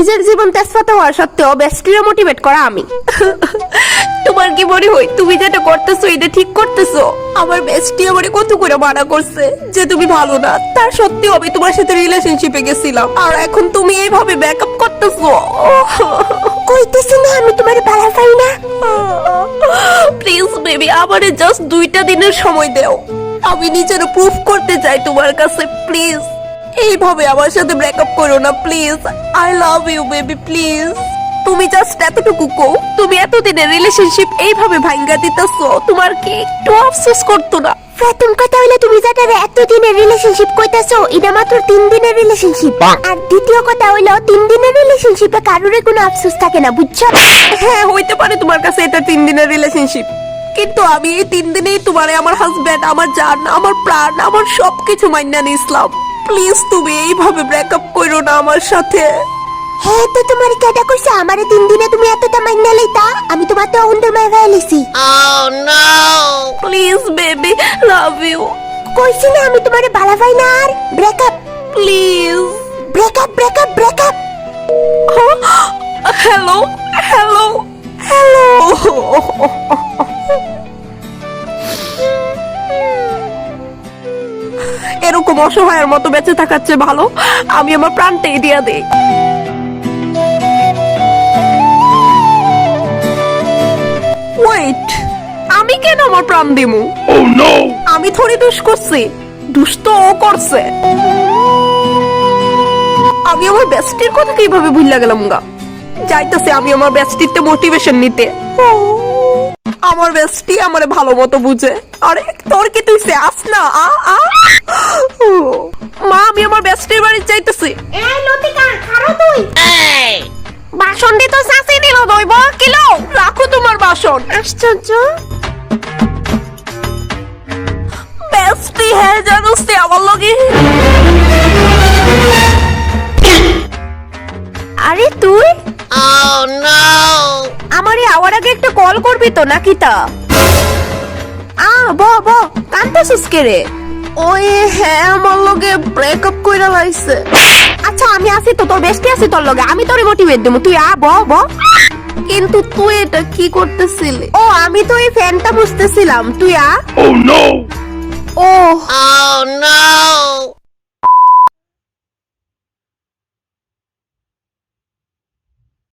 নিজের জীবন তেজপাতা হওয়া সত্ত্বেও বেস্টিরে মোটিভেট করা আমি। তোমার কি মনে হয় তুমি যেটা করতেছো এটা ঠিক করতেছো? আমার বেস্টি আমারে কত করে মানা করছে যে তুমি ভালো না। তার সত্ত্বেও আমি তোমার সাথে রিলেশনশিপে গেছিলাম। আর এখন তুমি এইভাবে ব্যাকআপ করতেছো। কইতেছি না আমি তোমার ভালো পাই না। প্লিজ বেবি আমারে জাস্ট দুইটা দিনের সময় দাও। আমি নিজের প্রুফ করতে চাই তোমার কাছে প্লিজ এইভাবে আমার সাথে ব্রেকআপ করো না please I love you baby please তুমি জাস্ট এতটুকু কো তুমি এতদিনের রিলেশনশিপ এইভাবে ভাঙ্গা দিতেছো তোমার কি একটু আফসোস করতো না? প্রথম কথা হইল তুমি যেটা এতদিনের রিলেশনশিপ কইতাছো এটা মাত্র তিন দিনের রিলেশনশিপ আর দ্বিতীয় কথা হইল তিন দিনের রিলেশনশিপে কারোর কোনো আফসোস থাকে না বুঝছ? হ্যাঁ হইতে পারে তোমার কাছে এটা তিন দিনের রিলেশনশিপ কিন্তু আমি এই তিন দিনেই তোমারে আমার হাজবেন্ড আমার জান আমার প্রাণ আমার সবকিছু মাইনা নিয়েছিলাম। প্লিজ তুমি এইভাবে ব্রেকআপ করো না আমার সাথে। হ্যাঁ তো তোমার কেটা কইছে? আমারে তিন দিনে তুমি এতটা মাইনা লইতা? আমি তোমার তো অন্ধের মায় ভাইলিছি প্লিজ বেবি লাভ ইউ কইছি না আমি তোমারে ভালো পাই না আর। Breakup. Please. Breakup breakup breakup. Hello hello hello. এরকম অসহায়ের মতো বেঁচে থাকার চেয়ে ভালো আমি আমার প্রাণটাই দিয়া দিই। ওয়েট আমি কেন আমার প্রাণ দিমু? Oh আমি দুষ করছি দুষ তো ও করছে। আমি আমার বেস্টির কথা কীভাবে ভুললা গেলাম গা? যাইতেছে আমি আমার বেস্টিতে মোটিভেশন নিতে। আমার বেস্টি আমারে ভালো মতো বুঝে। আরে তোর কি তুই আস না? আ আ? বাসন দিতে শাসি দিল দইব কিলো? রাখো তোমার বাসন। আশ্চর্য। বেস্টি হ্যাঁ জানো সে আমার লগে। আরে তুই? Oh, আমারে আওয়ার আগে একটা কল করবি তো নাকি তা আ ব ব কান্তাছিস কে রে? ওই হ্যাঁ আমার লগে ব্রেকআপ কইরা লাইছে। আচ্ছা আমি আছি তো তোর বেস্টি আছি তোর লগে আমি তোরে মোটিভেট দেবো তুই আ ব ব। কিন্তু তুই এটা কি করতেছিলি? ও আমি তো এই ফ্যানটা বুঝতেছিলাম তুই আ। ও নো ও